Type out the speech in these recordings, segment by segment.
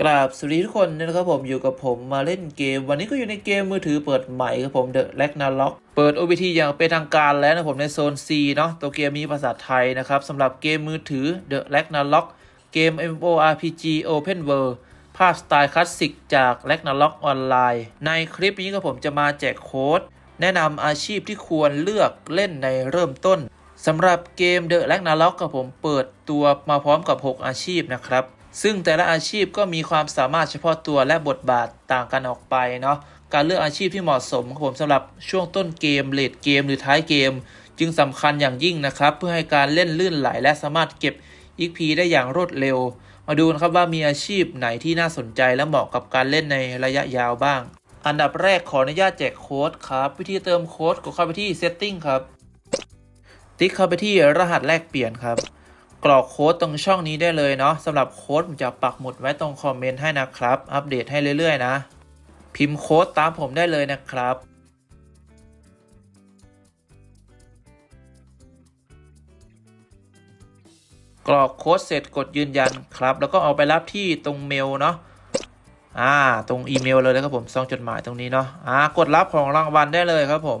กราบสวัสดีทุกคนนะครับผมอยู่กับผมมาเล่นเกม วันนี้ก็อยู่ในเกมมือถือเปิดใหม่ครับผม The Ragnarok เปิด OBT อย่างเป็นทางการแล้วนะผมในโซน C เนาะตัวเกมมีภาษาไทยนะครับสำหรับเกมมือถือ The Ragnarok เกม MMORPG Open World ภาพสไตล์คลาสสิกจาก Ragnarok ออนไลน์ในคลิปนี้ครับผมจะมาแจกโค้ด แนะนำอาชีพที่ควรเลือกเล่นในเริ่มต้นสำหรับเกม The Ragnarok กับผมเปิดตัวมาพร้อมกับ 6 อาชีพนะครับ ซึ่งแต่ละอาชีพก็มีความสามารถเฉพาะตัวและบทบาทต่างกันออกไปเนาะการเลือกอาชีพที่เหมาะสมของผมสำหรับช่วงต้นเกมเลดเกมหรือท้ายเกม จึงสำคัญอย่างยิ่งนะครับ เพื่อให้การเล่นลื่นไหลและสามารถเก็บ XP ได้อย่างรวดเร็ว มาดูนะครับว่ามีอาชีพไหนที่น่าสนใจและเหมาะกับการเล่นในระยะยาวบ้าง อันดับแรกขออนุญาตแจกโค้ดครับ วิธีเติมโค้ดก็เข้าไปที่ Setting ครับ ติ๊กเข้าไปที่รหัสแลกเปลี่ยนครับ กรอกโค้ดตรงช่องนี้ได้เลยเนาะสำหรับโค้ดผมจะปักหมุดไว้ตรงคอมเมนต์ให้นะครับ อัปเดตให้เรื่อยๆนะ พิมพ์โค้ดตามผมได้เลยนะครับกรอกโค้ดเสร็จกดยืนยันครับ แล้วก็เอาไปรับที่ตรงเมลเนาะอ่า ตรงอีเมลเลยนะครับผมซองจดหมายตรงนี้เนาะอ่ากดรับของรางวัลได้เลยครับผม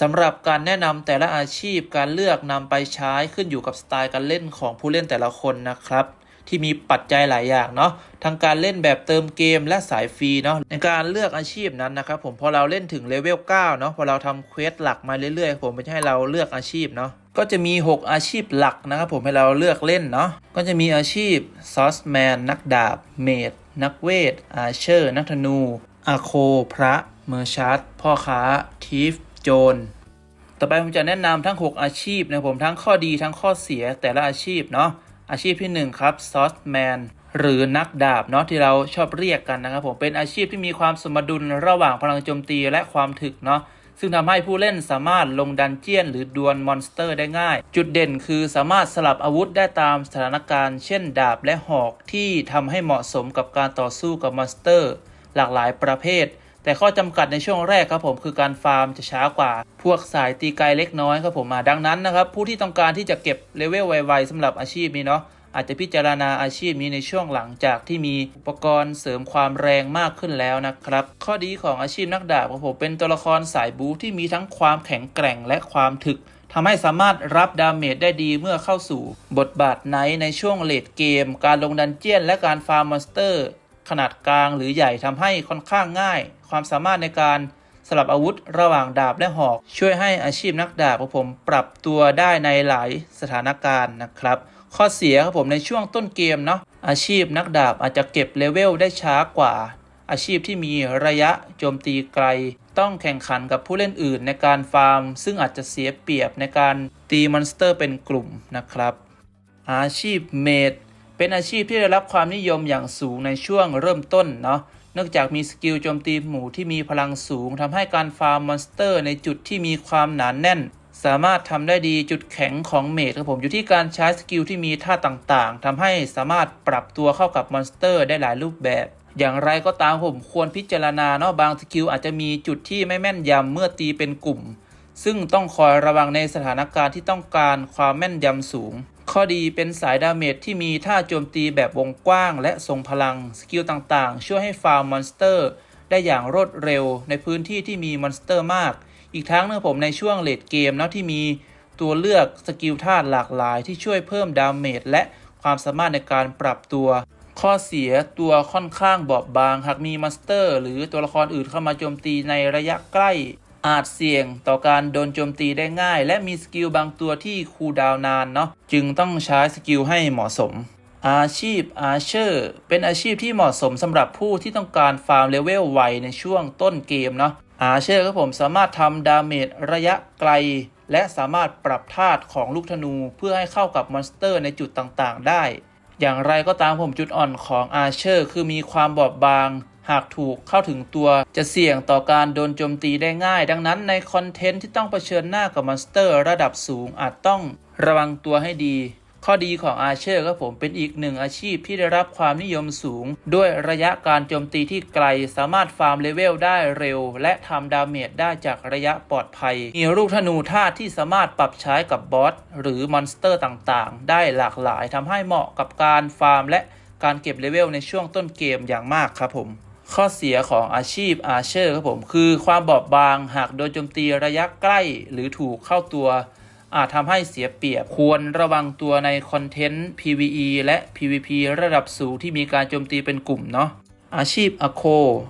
สำหรับการแนะนำแต่ละอาชีพการเลือกนำไปใช้ขึ้นอยู่กับสไตล์การเล่นของผู้เล่นแต่ละคนนะครับที่มีปัจจัยหลายอย่างเนาะทั้งการเล่นแบบเติมเกมและสายฟรีเนาะในการเลือกอาชีพนั้นนะครับผมพอเราเล่นถึงเลเวล9เนาะพอเราทำเควสหลักมาเรื่อยๆ ผมไม่ใช่ให้เราเลือกอาชีพเนาะก็จะมี 6 อาชีพหลักนะครับผมให้เราเลือกเล่นเนาะก็จะมีอาชีพซอสแมนนักดาบ เมดนักเวทอาเชอร์ นักธนูอาโค พระ เมอร์ชาร์ดพ่อค้าทีฟ โจร ต่อไปผมจะแนะนำทั้ง 6 อาชีพนะผมทั้งข้อดีทั้งข้อเสียแต่ละอาชีพเนาะอาชีพที่ 1 ครับซอสแมนหรือนักดาบเนาะที่เราชอบเรียกกันนะครับผมเป็นอาชีพที่มีความสมดุลระหว่างพลังโจมตีและความถึกเนาะซึ่งทำให้ผู้เล่นสามารถลงดันเจียน หรือดวลมอนสเตอร์ได้ง่าย จุดเด่นคือสามารถสลับอาวุธได้ตามสถานการณ์ เช่นดาบและหอกที่ทำให้เหมาะสมกับการต่อสู้กับมอนสเตอร์ หลากหลายประเภท แต่ข้อจำกัดในช่วงแรกครับผมคือการฟาร์มจะช้ากว่า พวกสายตีไกลเล็กน้อยครับผมมาดังนั้นนะครับ ผู้ที่ต้องการที่จะเก็บเลเวลไวๆสำหรับอาชีพนี้เนาะอาจจะพิจารณาอาชีพนี้ในช่วงหลังจากที่มีอุปกรณ์เสริมความแรงมากขึ้นแล้วนะครับ ข้อดีของอาชีพนักดาบของผมเป็นตัวละครสายบูที่มีทั้งความแข็งแกร่งและความถึกทำให้สามารถรับดาเมจได้ดีเมื่อเข้าสู่ บทบาทไนในช่วงเลดเกม การลงดันเจียนและการฟาร์มมอนสเตอร์ ขนาดกลางหรือใหญ่ทำให้ค่อนข้างง่าย ความสามารถในการสลับอาวุธระหว่างดาบและหอก ช่วยให้อาชีพนักดาบของผมปรับตัวได้ในหลายสถานการณ์นะครับ ข้อเสียครับผมในช่วงต้นเกมเนาะอาชีพนักดาบอาจจะเก็บเลเวลได้ช้ากว่า อาชีพที่มีระยะโจมตีไกล ต้องแข่งขันกับผู้เล่นอื่นในการฟาร์ม ซึ่งอาจจะเสียเปรียบในการตีมอนสเตอร์เป็นกลุ่มนะครับ อาชีพเมด เป็นอาชีพที่ได้รับความนิยมอย่างสูงในช่วงเริ่มต้นเนาะเนื่องจากมีสกิลโจมตีหมู่ที่มีพลังสูงทำให้การฟาร์มมอนสเตอร์ในจุดที่มีความหนานแน่น สามารถทำได้ดีจุดแข็งของเมดครับผมอยู่ที่การใช้สกิลที่มีท่าต่างๆทำให้สามารถปรับตัวเข้ากับมอนสเตอร์ได้หลายรูปแบบ อย่างไรก็ตามผมควรพิจารณาเนาะบางสกิลอาจจะมีจุดที่ไม่แม่นยำเมื่อตีเป็นกลุ่ม ซึ่งต้องคอยระวังในสถานการณ์ที่ต้องการความแม่นยำสูง ข้อดีเป็นสายดาเมจที่มีท่าโจมตีแบบวงกว้างและทรงพลัง สกิลต่างๆ ช่วยให้ฟาร์มมอนสเตอร์ ได้อย่างรวดเร็วในพื้นที่ที่มีมอนสเตอร์มาก อีกทั้งเนื่อผมในช่วงเลดเกมนะที่มีตัวเลือกสกิลธาหลากหลายที่ช่วยเพิ่มดาเมจและความสามารถในการปรับตัว ข้อเสียตัวค่อนข้างบอบบาง หากมีมอนสเตอร์ หรือตัวละครอื่นเข้ามาโจมตีในระยะใกล้ อาจเสี่ยงต่อการโดนโจมตีได้ง่าย และมีสกิลบางตัวที่คูลดาวน์นานเนาะจึงต้องใช้สกิลให้เหมาะสม อาชีพอาเชอร์เป็นอาชีพที่เหมาะสมสำหรับผู้ที่ต้องการฟาร์มเลเวลไวในช่วงต้นเกมเนาะอาเชอร์ครับผมสามารถทำดาเมจระยะไกล และสามารถปรับธาตุของลูกธนูเพื่อให้เข้ากับมอนสเตอร์ในจุดต่างๆ ได้ อย่างไรก็ตามผมจุดอ่อนของอาเชอร์คือมีความบอบบาง หากถูกเข้าถึงตัวจะเสี่ยงต่อการโดนโจมตีได้ง่าย ดังนั้นในคอนเทนต์ที่ต้องเผชิญหน้ากับมอนสเตอร์ ระดับสูงอาจต้องระวังตัวให้ดี ข้อดีของอาเชอร์ครับผมเป็นอีกหนึ่งอาชีพที่ได้รับความนิยมสูง ด้วยระยะการโจมตีที่ไกล สามารถฟาร์มเลเวลได้เร็ว และทำดาเมจได้จากระยะปลอดภัย มีลูกธนูธาตุที่สามารถปรับใช้กับบอสหรือมอนสเตอร์ต่างๆ ได้หลากหลายทำให้เหมาะกับการฟาร์มและการเก็บเลเวลในช่วงต้นเกมอย่างมากครับผม ข้อเสียของอาชีพอาเชอร์ครับผมคือความบอบบางหากโดนโจมตีระยะใกล้หรือถูกเข้าตัว อาจทำให้เสียเปรียบควรระวังตัวในคอนเทนต์ PVE และ PVP ระดับสูงที่มีการโจมตีเป็นกลุ่มเนาะอาชีพอโค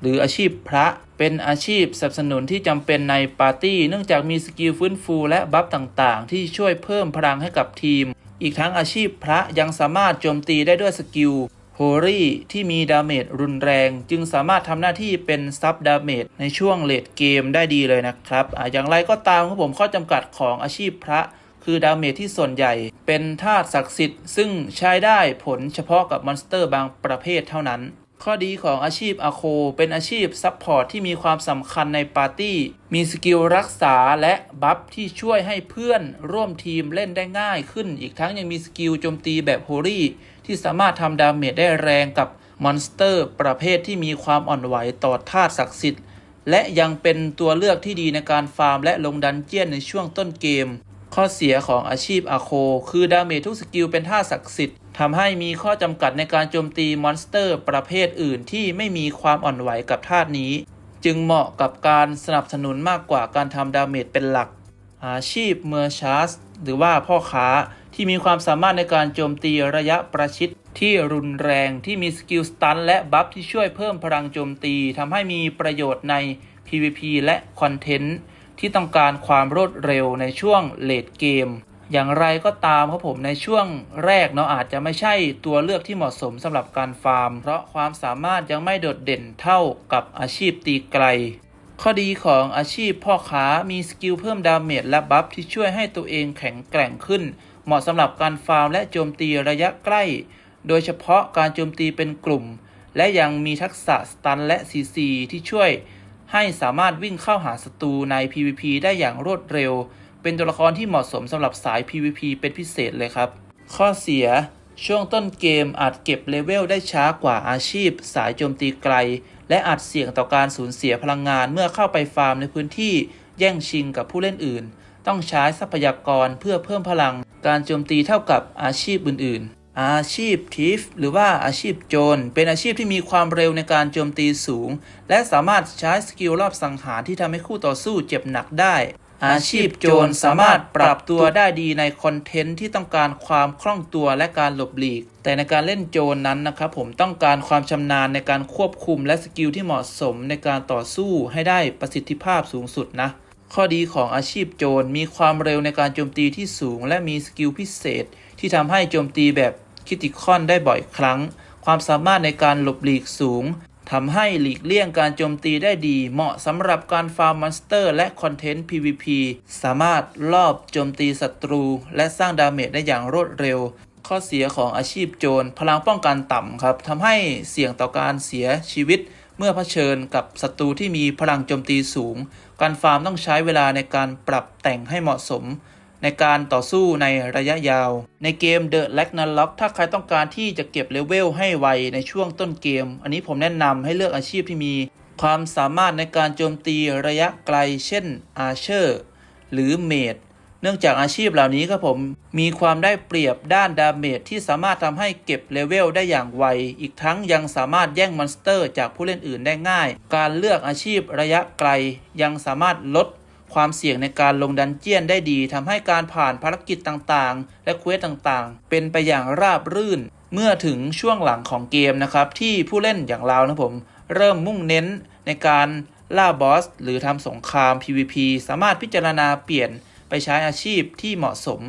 หรืออาชีพพระเป็นอาชีพสนับสนุนที่จำเป็นในปาร์ตี้ เนื่องจากมีสกิลฟื้นฟูและบัฟต่างๆ ที่ช่วยเพิ่มพลังให้กับทีม อีกทั้งอาชีพพระยังสามารถโจมตีได้ด้วยสกิล โฮรี่ที่มีดาเมจรุนแรง จึงสามารถทำหน้าที่เป็นซับดาเมจในช่วงเลดเกมได้ดีเลยนะครับออย่างไรก็ตามครับผมข้อจำกัดของอาชีพพระคือดาเมจที่ส่วนใหญ่เป็นธาตุศักดิ์สิทธิ์ซึ่งใช้ได้ผลเฉพาะกับมอนสเตอร์บางประเภทเท่านั้น ข้อดีของอาชีพอาโค เป็นอาชีพซัพพอร์ตที่มีความสำคัญในปาร์ตี้ มีสกิลรักษาและบัฟที่ช่วยให้เพื่อนร่วมทีมเล่นได้ง่ายขึ้น อีกทั้งยังมีสกิลโจมตีแบบโฮลี่ ที่สามารถทำดาเมจได้แรงกับมอนสเตอร์ ประเภทที่มีความอ่อนไหวต่อธาตุศักดิ์สิทธิ์ และยังเป็นตัวเลือกที่ดีในการฟาร์มและลงดันเจียนในช่วงต้นเกม ข้อเสียของอาชีพอาโค คือดาเมจทุกสกิลเป็นท่าศักดิ์สิทธิ์ทำให้มีข้อจำกัดในการโจมตีมอนสเตอร์ ประเภทอื่นที่ไม่มีความอ่อนไหวกับธาตุนี้ จึงเหมาะกับการสนับสนุนมากกว่าการทำดาเมจเป็นหลัก อาชีพเมอร์ชาร์สหรือว่าพ่อค้าที่มีความสามารถในการโจมตีระยะประชิดที่รุนแรงที่มีสกิลสตันและบัฟที่ช่วยเพิ่มพลังโจมตีทำให้มีประโยชน์ใน PVP และคอนเทนต์ที่ต้องการความรวดเร็วในช่วงเลดเกม อย่างไรก็ตามครับผมในช่วงแรกเนาะอาจจะไม่ใช่ตัวเลือกที่เหมาะสมสำหรับการฟาร์ม เพราะความสามารถยังไม่โดดเด่นเท่ากับอาชีพตีไกล ข้อดีของอาชีพพ่อค้ามีสกิลเพิ่มดาเมจและบัฟที่ช่วยให้ตัวเองแข็งแกร่งขึ้น เหมาะสำหรับการฟาร์มและโจมตีระยะใกล้ โดยเฉพาะการโจมตีเป็นกลุ่ม และยังมีทักษะสตันและ CC ที่ช่วยให้สามารถวิ่งเข้าหาศัตรูใน PVP ได้อย่างรวดเร็ว เป็นตัวละครที่เหมาะสมสำหรับสาย PVP เป็นพิเศษเลยครับ ข้อเสีย ช่วงต้นเกมอาจเก็บเลเวลได้ช้ากว่าอาชีพ สายโจมตีไกล และอาจเสี่ยงต่อการสูญเสียพลังงานเมื่อเข้าไปฟาร์มในพื้นที่แย่งชิงกับผู้เล่นอื่น ต้องใช้ทรัพยากรเพื่อเพิ่มพลัง การโจมตีเท่ากับอาชีพอื่น ๆ อาชีพทิฟหรือว่าอาชีพโจร เป็นอาชีพที่มีความเร็วในการโจมตีสูง และสามารถใช้สกิลรอบสังหารที่ทำให้คู่ต่อสู้เจ็บหนักได้ อาชีพโจรสามารถปรับตัวได้ดีในคอนเทนต์ที่ต้องการความคล่องตัวและการหลบหลีก แต่ในการเล่นโจรนั้นนะครับผมต้องการความชำนาญในการควบคุมและสกิลที่เหมาะสมในการต่อสู้ให้ได้ประสิทธิภาพสูงสุดนะ ข้อดีของอาชีพโจรมีความเร็วในการโจมตีที่สูง และมีสกิลพิเศษ ที่ทำให้โจมตีแบบคิติคอนได้บ่อยครั้ง ความสามารถในการหลบหลีกสูง ทำให้หลีกเลี่ยงการโจมตีได้ดี เหมาะสำหรับการฟาร์มมอนสเตอร์ และคอนเทนต์ PVP สามารถลอบโจมตีศัตรู และสร้างดาเมจได้อย่างรวดเร็ว ข้อเสียของอาชีพโจร พลังป้องกันต่ำครับทำให้เสี่ยงต่อการเสียชีวิต เมื่อเผชิญกับศัตรูที่มีพลังโจมตีสูง การฟาร์มต้องใช้เวลาในการปรับแต่งให้เหมาะสม ในการต่อสู้ในระยะยาว ในเกม The Ragnarok ถ้าใครต้องการที่จะเก็บเลเวลให้ไวในช่วงต้นเกม อันนี้ผมแนะนำให้เลือกอาชีพที่มี ความสามารถในการโจมตีระยะไกล เช่น Archer หรือ Mage เนื่องจากอาชีพเหล่านี้ครับผม มีความได้เปรียบด้านดาเมจที่สามารถทำให้เก็บเลเวลได้อย่างไว อีกทั้งยังสามารถแย่งมอนสเตอร์จากผู้เล่นอื่นได้ง่าย การเลือกอาชีพระยะไกลยังสามารถลด ความเสี่ยงในการลงดันเจียนได้ดีทำให้การผ่านภารกิจต่างๆ และเควสต่างๆ เป็นไปอย่างราบรื่น เมื่อถึงช่วงหลังของเกมนะครับที่ผู้เล่นอย่างเรานะผมเริ่มมุ่งเน้นในการล่าบอส หรือทำสงคราม PVP สามารถพิจารณาเปลี่ยนไปใช้อาชีพที่เหมาะสม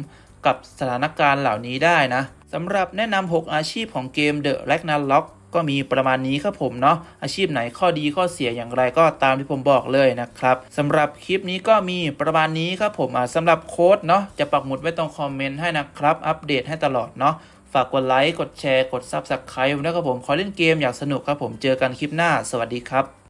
กับสถานการณ์เหล่านี้ได้นะสำหรับแนะนำ 6 อาชีพของเกม The Ragnarok ก็มีประมาณนี้ครับผมเนาะอาชีพไหนข้อดีข้อเสียอย่างไรก็ตามที่ผมบอกเลยนะครับสำหรับคลิปนี้ก็มีประมาณนี้ครับผมอ่าสำหรับโค้ดเนาะจะปักหมุดไว้ตรงคอมเมนต์ให้นะครับ อัปเดตให้ตลอดเนาะฝากกดไลค์กดแชร์กด Subscribe นะครับผมขอเล่นเกมอยากสนุกครับผมเจอกันคลิปหน้า สวัสดีครับ